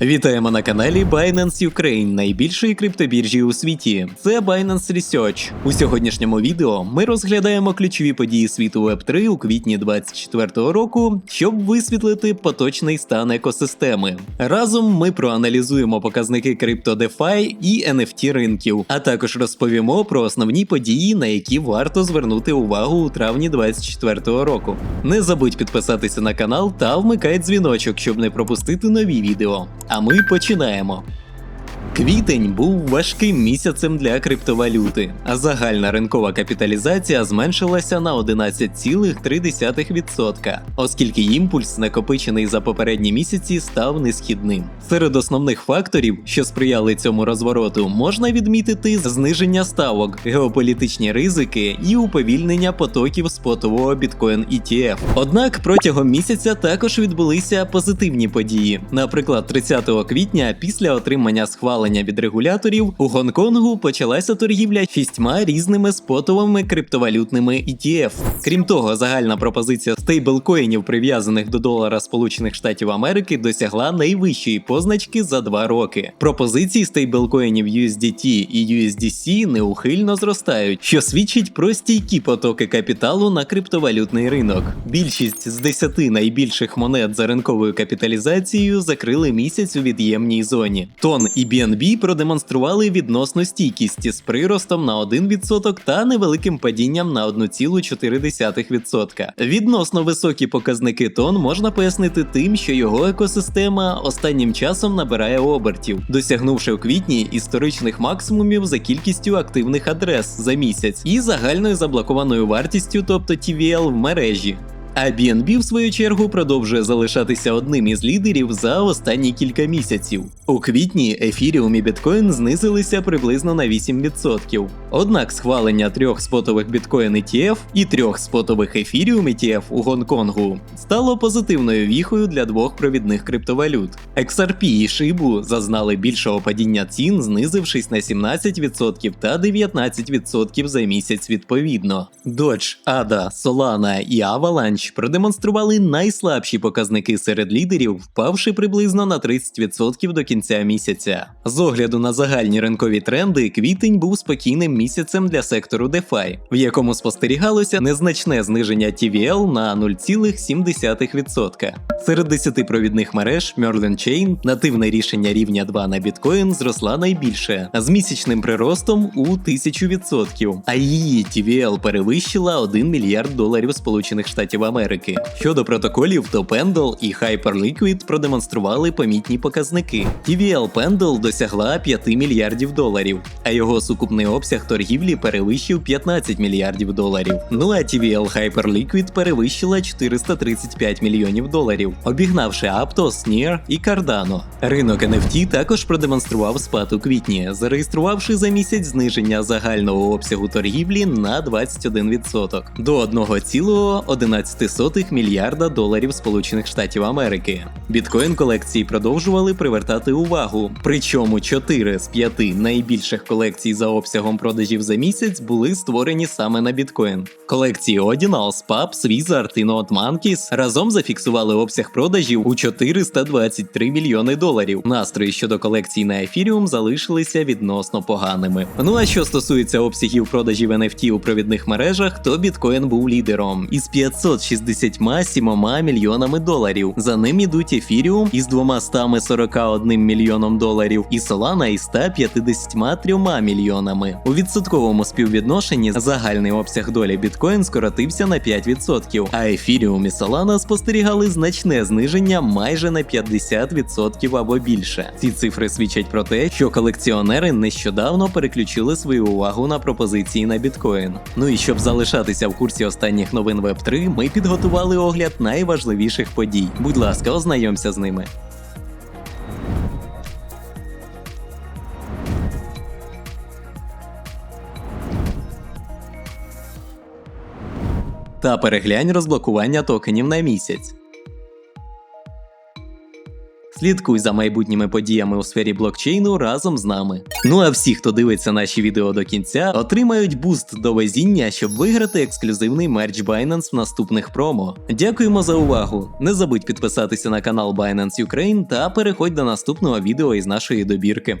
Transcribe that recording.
Вітаємо на каналі Binance Ukraine, найбільшої криптобіржі у світі. Це Binance Research. У сьогоднішньому відео ми розглядаємо ключові події світу Web3 у квітні 2024 року, щоб висвітлити поточний стан екосистеми. Разом ми проаналізуємо показники крипто DeFi і NFT ринків, а також розповімо про основні події, на які варто звернути увагу у травні 2024 року. Не забудь підписатися на канал та вмикай дзвіночок, щоб не пропустити нові відео. А ми починаємо. Квітень був важким місяцем для криптовалюти, а загальна ринкова капіталізація зменшилася на 11,3%, оскільки імпульс, накопичений за попередні місяці, став несхідним. Серед основних факторів, що сприяли цьому розвороту, можна відмітити зниження ставок, геополітичні ризики і уповільнення потоків спотового біткоін ETF. Однак протягом місяця також відбулися позитивні події. Наприклад, 30 квітня, після отримання схвалення від регуляторів, у Гонконгу почалася торгівля шістьма різними спотовими криптовалютними ETF. Крім того, загальна пропозиція стейблкоїнів, прив'язаних до долара Сполучених Штатів Америки, досягла найвищої позначки за два роки. Пропозиції стейблкоїнів USDT і USDC неухильно зростають, що свідчить про стійкі потоки капіталу на криптовалютний ринок. Більшість з 10 найбільших монет за ринковою капіталізацією закрили місяць у від'ємній зоні. Тон і BNB продемонстрували відносну стійкість з приростом на 1% та невеликим падінням на 1,4%. Відносно високі показники тон можна пояснити тим, що його екосистема останнім часом набирає обертів, досягнувши в квітні історичних максимумів за кількістю активних адрес за місяць і загальною заблокованою вартістю, тобто TVL в мережі. А BNB, в свою чергу, продовжує залишатися одним із лідерів за останні кілька місяців. У квітні ефіріум і біткоін знизилися приблизно на 8%. Однак схвалення трьох спотових біткоін ETF і трьох спотових ефіріум ETF у Гонконгу стало позитивною віхою для двох провідних криптовалют. XRP і Shibu зазнали більшого падіння цін, знизившись на 17% та 19% за місяць відповідно. Dodge, ADA, Solana і Avalanche продемонстрували найслабші показники серед лідерів, впавши приблизно на 30% до кінця місяця. З огляду на загальні ринкові тренди, квітень був спокійним місяцем для сектору DeFi, в якому спостерігалося незначне зниження TVL на 0,7%. Серед 10 провідних мереж Merlin Chain нативне рішення рівня 2 на біткоін зросла найбільше з місячним приростом у 1000%, а її TVL перевищила 1 мільярд доларів Сполучених Штатів Америки. Щодо протоколів, то Pendle і Hyperliquid продемонстрували помітні показники. TVL Pendle досягла 5 мільярдів доларів, а його сукупний обсяг торгівлі перевищив 15 мільярдів доларів. Ну а TVL Hyperliquid перевищила 435 мільйонів доларів, обігнавши Aptos, Near і Cardano. Ринок NFT також продемонстрував спад у квітні, зареєструвавши за місяць зниження загального обсягу торгівлі на 21% до 1,11 мільярда доларів Сполучених Штатів Америки. Біткоін колекції продовжували привертати увагу. Причому 4 з 5 найбільших колекцій за обсягом продажів за місяць були створені саме на біткоін. Колекції Ordinals, Paps, Wizard і Monkeys разом зафіксували обсяг продажів у 423 мільйони доларів. Настрої щодо колекцій на Ethereum залишилися відносно поганими. Ну а що стосується обсягів продажів NFT у провідних мережах, то біткоін був лідером із 567 мільйонами доларів. За ним ідуть Ethereum із 241 мільйоном доларів і Solana із 153 мільйонами. У відсотковому співвідношенні загальний обсяг долі біткоін скоротився на 5%, а Ethereum і Solana спостерігали значне зниження майже на 50% або більше. Ці цифри свідчать про те, що колекціонери нещодавно переключили свою увагу на пропозиції на біткоін. Ну і щоб залишатися в курсі останніх новин Web3, ми підготували огляд найважливіших подій. Будь ласка, ознайомся з ними. Та переглянь розблокування токенів на місяць. Слідкуй за майбутніми подіями у сфері блокчейну разом з нами. Ну а всі, хто дивиться наші відео до кінця, отримають буст до везіння, щоб виграти ексклюзивний мерч Binance в наступних промо. Дякуємо за увагу! Не забудь підписатися на канал Binance Ukraine та переходь до наступного відео із нашої добірки.